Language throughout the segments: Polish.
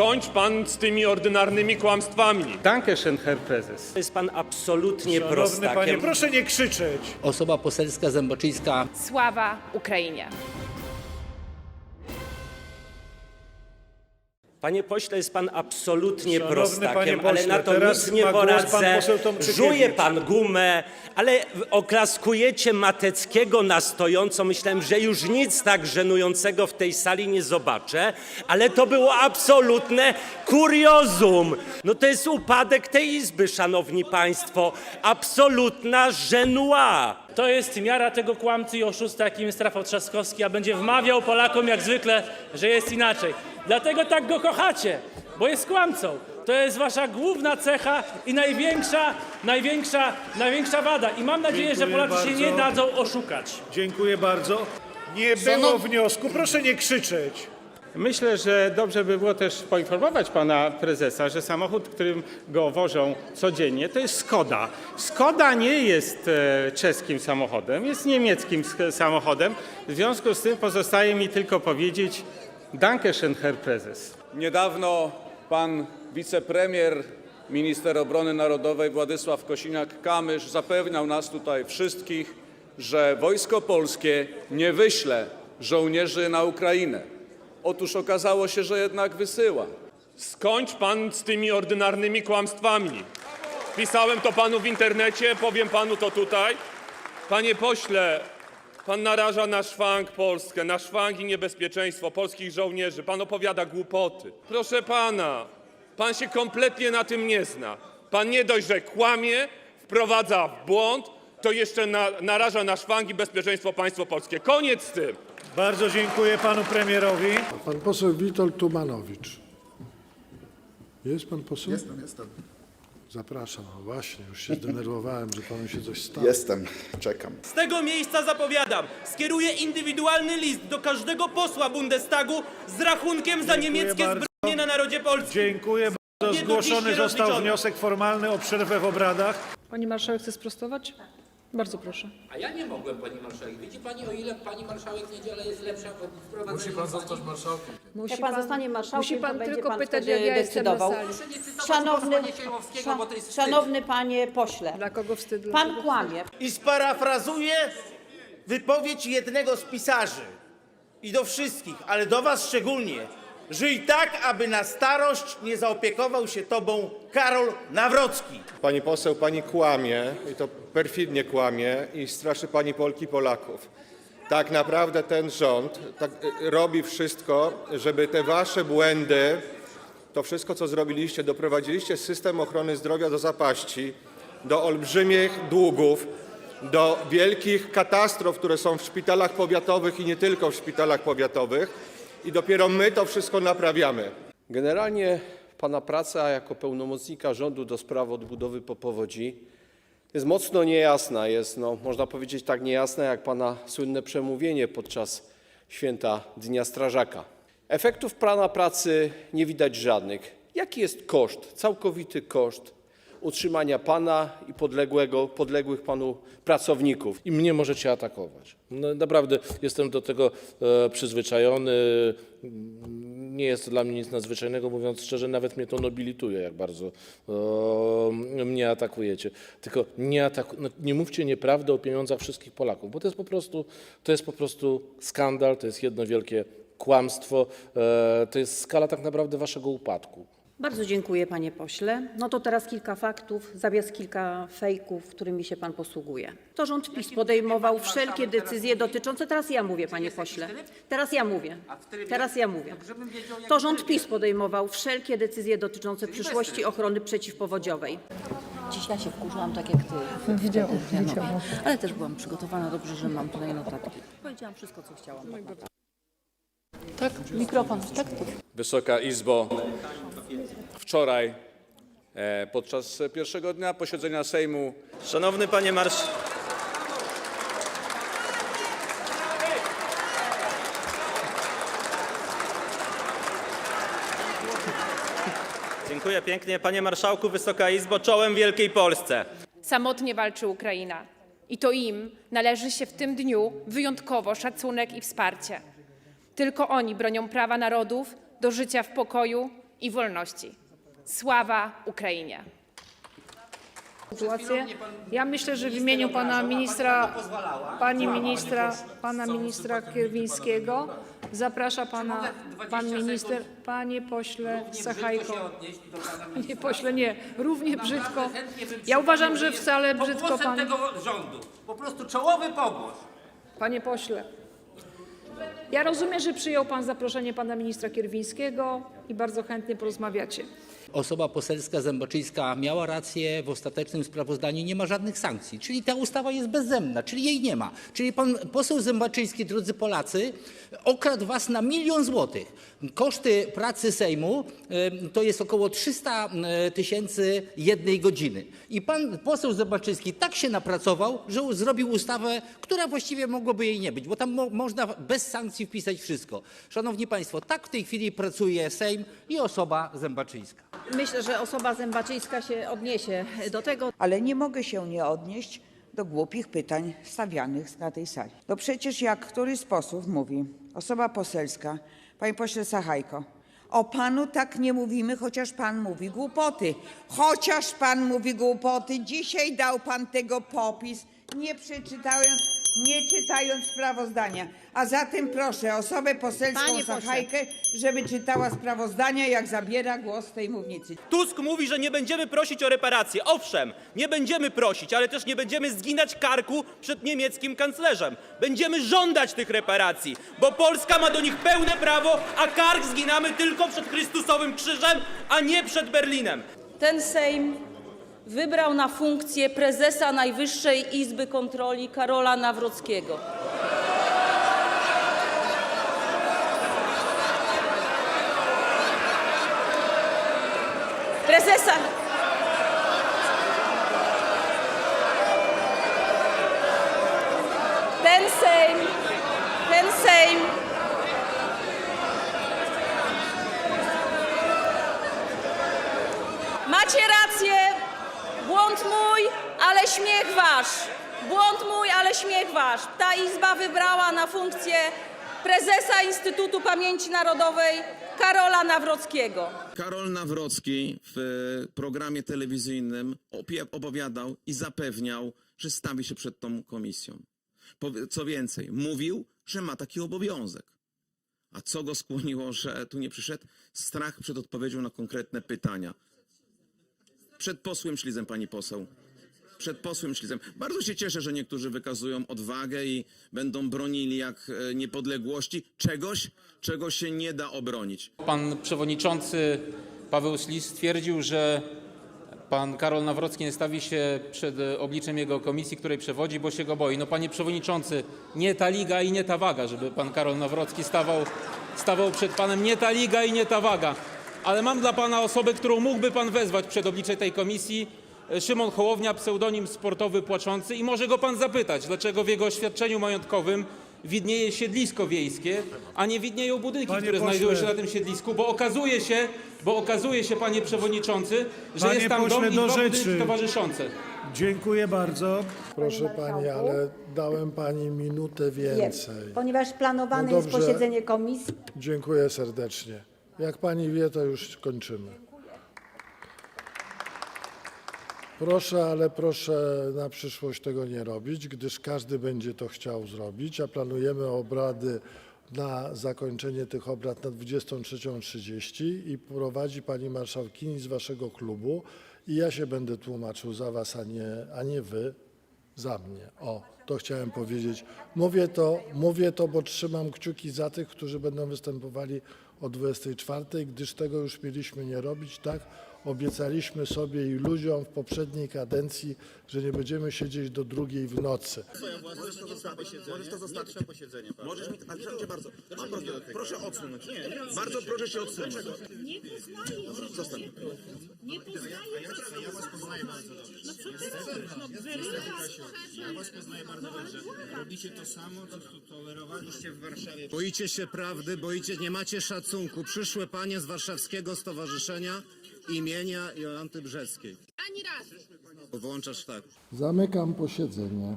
Skończ pan z tymi ordynarnymi kłamstwami. Dankeschön, Herr Prezes. Jest pan absolutnie Szanowny panie, prostakiem. proszę nie krzyczeć. Osoba poselska Zęboczyńska Sława Ukrainie! Panie pośle, jest pan absolutnie Szanowny prostakiem, panie ale pośle, na to nic nie poradzę. Żuje pan gumę, ale oklaskujecie Mateckiego na stojąco. Myślałem, że już nic tak żenującego w tej sali nie zobaczę, ale to było absolutne kuriozum. No to jest upadek tej izby, szanowni państwo. Absolutna żenua. To jest miara tego kłamcy i oszusta, jakim jest Rafał Trzaskowski, a będzie wmawiał Polakom jak zwykle, że jest inaczej. Dlatego tak go kochacie, bo jest kłamcą. To jest wasza główna cecha i największa, największa, największa wada. I mam nadzieję, że Dziękuję Polacy się bardzo. nie dadzą oszukać. Dziękuję bardzo. Nie było wniosku, proszę nie krzyczeć. Myślę, że dobrze by było też poinformować pana prezesa, że samochód, którym go wożą codziennie, to jest Skoda. Skoda nie jest e, czeskim samochodem, jest niemieckim samochodem. W związku z tym pozostaje mi tylko powiedzieć Dankeschön, Herr Prezes. Niedawno pan wicepremier, minister obrony narodowej Władysław Kosiniak-Kamysz zapewniał nas tutaj wszystkich, że Wojsko Polskie nie wyśle żołnierzy na Ukrainę. Otóż okazało się, że jednak wysyła. Skończ pan z tymi ordynarnymi kłamstwami. Pisałem to panu w internecie, powiem panu to tutaj. Panie pośle, pan naraża na szwank Polskę, na szwank i niebezpieczeństwo polskich żołnierzy. Pan opowiada głupoty. Proszę pana, pan się kompletnie na tym nie zna. Pan nie dość, że kłamie, wprowadza w błąd, to jeszcze na, naraża na szwank i bezpieczeństwo państwo polskie. Koniec z tym. Bardzo dziękuję panu premierowi. Pan poseł Witold Tumanowicz. Jest pan poseł? Jestem, jestem. Zapraszam. No właśnie, już się zdenerwowałem, że panu się coś stało. Jestem, czekam. Z tego miejsca zapowiadam, skieruję indywidualny list do każdego posła Bundestagu z rachunkiem za Dziękuję niemieckie bardzo. zbrodnie na narodzie polskim. Dziękuję bardzo. Nie do dziś Zgłoszony został rozliczone. wniosek formalny o przerwę w obradach. Pani marszałek chce sprostować? Bardzo proszę. A ja nie mogłem, pani marszałek. Widzi pani, o ile pani marszałek niedziela jest lepsza od wprowadzenia... Musi pan zostać marszałkiem. Musi Jak pan zostanie marszałkiem, musi pan to będzie tylko pan pytać, jak ja decydował. Szanowny, Siejmowskiego, bo to jest wstyd. szanowny panie pośle, Dla kogo wstyd? Dla pan kogo kłamie. I sparafrazuję wypowiedź jednego z pisarzy. I do wszystkich, ale do was szczególnie. Żyj tak, aby na starość nie zaopiekował się tobą Karol Nawrocki. Pani poseł, pani kłamie i to perfidnie kłamie i straszy pani Polki i Polaków. Tak naprawdę ten rząd tak, robi wszystko, żeby te wasze błędy, to wszystko, co zrobiliście, doprowadziliście system ochrony zdrowia do zapaści, do olbrzymich długów, do wielkich katastrof, które są w szpitalach powiatowych i nie tylko w szpitalach powiatowych. I dopiero my to wszystko naprawiamy. Generalnie pana praca jako pełnomocnika rządu do spraw odbudowy po powodzi jest mocno niejasna. Jest, no, można powiedzieć, tak niejasna jak pana słynne przemówienie podczas święta Dnia Strażaka. Efektów pana pracy nie widać żadnych. Jaki jest koszt, całkowity koszt utrzymania pana i podległych panu pracowników? I mnie możecie atakować. No, naprawdę jestem do tego e, przyzwyczajony. Nie jest to dla mnie nic nadzwyczajnego, mówiąc szczerze, nawet mnie to nobilituje, jak bardzo e, mnie atakujecie. Tylko nie, ataku, no, nie mówcie nieprawdy o pieniądzach wszystkich Polaków, bo to jest po prostu, to jest po prostu skandal, to jest jedno wielkie kłamstwo, e, to jest skala tak naprawdę waszego upadku. Bardzo dziękuję panie pośle. No to teraz kilka faktów, zamiast kilka fejków, którymi się pan posługuje. To rząd PiS podejmował wszelkie decyzje dotyczące, teraz ja mówię panie pośle, teraz ja mówię, teraz ja mówię. To rząd PiS podejmował wszelkie decyzje dotyczące przyszłości ochrony przeciwpowodziowej. Dziś ja się wkurzyłam tak jak ty. Widziałam. Ale też byłam przygotowana, dobrze, że mam tutaj notatki. Powiedziałam wszystko, co chciałam. Tak, mikrofon, tak? Wysoka Izbo, wczoraj e, podczas pierwszego dnia posiedzenia Sejmu Szanowny panie marsz... Dziękuję pięknie. Panie marszałku, Wysoka Izbo, czołem Wielkiej Polsce. Samotnie walczy Ukraina. I to im należy się w tym dniu wyjątkowo szacunek i wsparcie. Tylko oni bronią prawa narodów do życia w pokoju i wolności. Sława Ukrainie! Sytuację. Ja myślę, że w imieniu pana ministra, pani ministra, pana ministra Kierwińskiego zaprasza pana, pan minister, panie pośle Sachajko. Panie pośle, nie, równie brzydko. Ja uważam, że wcale brzydko pan, tego rządu. Po prostu czołowy pogłos. panie pośle. Ja rozumiem, że przyjął pan zaproszenie pana ministra Kierwińskiego i bardzo chętnie porozmawiacie. Osoba poselska Zębaczyńska miała rację, w ostatecznym sprawozdaniu nie ma żadnych sankcji, czyli ta ustawa jest bezzemna, czyli jej nie ma. Czyli pan poseł Zębaczyński, drodzy Polacy, okradł was na milion złotych. Koszty pracy Sejmu to jest około 300 e, tysięcy jednej godziny. I pan poseł Zębaczyński tak się napracował, że zrobił ustawę, która właściwie mogłoby jej nie być, bo tam mo można bez sankcji wpisać wszystko. Szanowni Państwo, tak w tej chwili pracuje Sejm i osoba Zębaczyńska. Myślę, że osoba Zębaczyńska się odniesie do tego. Ale nie mogę się nie odnieść do głupich pytań stawianych na tej sali. No przecież jak któryś sposób mówi osoba poselska, panie pośle Sachajko, o panu tak nie mówimy, chociaż pan mówi głupoty. Chociaż pan mówi głupoty. Dzisiaj dał pan tego popis, nie przeczytając, nie czytając sprawozdania. A zatem proszę osobę poselską Panie pośle. Sachajkę, żeby czytała sprawozdania, jak zabiera głos z tej mównicy. Tusk mówi, że nie będziemy prosić o reparacje. Owszem, nie będziemy prosić, ale też nie będziemy zginać karku przed niemieckim kanclerzem. Będziemy żądać tych reparacji, bo Polska ma do nich pełne prawo, a kark zginamy tylko przed Chrystusowym krzyżem, a nie przed Berlinem. Ten Sejm wybrał na funkcję prezesa Najwyższej Izby Kontroli Karola Nawrockiego. Prezesa. Ten Sejm, ten Sejm Macie rację, śmiech wasz. Błąd mój, ale śmiech wasz. Ta izba wybrała na funkcję prezesa Instytutu Pamięci Narodowej Karola Nawrockiego. Karol Nawrocki w e, programie telewizyjnym opowiadał i zapewniał, że stawi się przed tą komisją. Co więcej, mówił, że ma taki obowiązek. A co go skłoniło, że tu nie przyszedł? Strach przed odpowiedzią na konkretne pytania. Przed posłem Ślizem, pani poseł. Przed posłem Ślizem. Bardzo się cieszę, że niektórzy wykazują odwagę i będą bronili jak e, niepodległości czegoś, czego się nie da obronić. Pan przewodniczący Paweł Ślis stwierdził, że pan Karol Nawrocki nie stawi się przed obliczem jego komisji, której przewodzi, bo się go boi. No panie przewodniczący, nie ta liga i nie ta waga, żeby pan Karol Nawrocki stawał, stawał przed panem. Nie ta liga i nie ta waga. Ale mam dla pana osobę, którą mógłby pan wezwać przed oblicze tej komisji. Szymon Hołownia, pseudonim sportowy płaczący i może go pan zapytać, dlaczego w jego oświadczeniu majątkowym widnieje siedlisko wiejskie, a nie widnieją budynki, Panie które pośle. znajdują się na tym siedlisku, bo okazuje się, bo okazuje się, panie przewodniczący, że Panie jest tam dom pośle, i do dwa rzeczy. budynki towarzyszące. Dziękuję bardzo. Proszę pani, ale dałem pani minutę więcej. Ponieważ planowane No jest dobrze. posiedzenie komisji. Dziękuję serdecznie. Jak pani wie, to już kończymy. Proszę, ale proszę na przyszłość tego nie robić, gdyż każdy będzie to chciał zrobić, a planujemy obrady na zakończenie tych obrad na 23.30 i prowadzi pani marszałkini z waszego klubu i ja się będę tłumaczył za was, a nie, a nie wy za mnie. O, to chciałem powiedzieć. Mówię to, mówię to, bo trzymam kciuki za tych, którzy będą występowali o 24, gdyż tego już mieliśmy nie robić, tak? Obiecaliśmy sobie i ludziom w poprzedniej kadencji, że nie będziemy siedzieć do drugiej w nocy. Możesz to zostawić posiedzenie. Możesz mi, ale proszę bardzo, mam prośbę, proszę odsunąć. Bardzo proszę się odsunąć. Nie poznaję. Zostań. Nie poznaję. Ja was poznaję bardzo dobrze. Ja was poznaję bardzo dobrze. Robicie to samo, co tu tolerowaliście w Warszawie. Boicie się prawdy, boicie, nie macie szacunku. Przyszłe panie z Warszawskiego Stowarzyszenia imienia Jolanty Brzeskiej. Ani raz. Włączasz tak. Zamykam posiedzenie.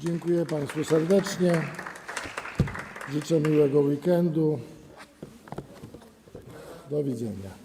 Dziękuję Państwu serdecznie. Życzę miłego weekendu. Do widzenia.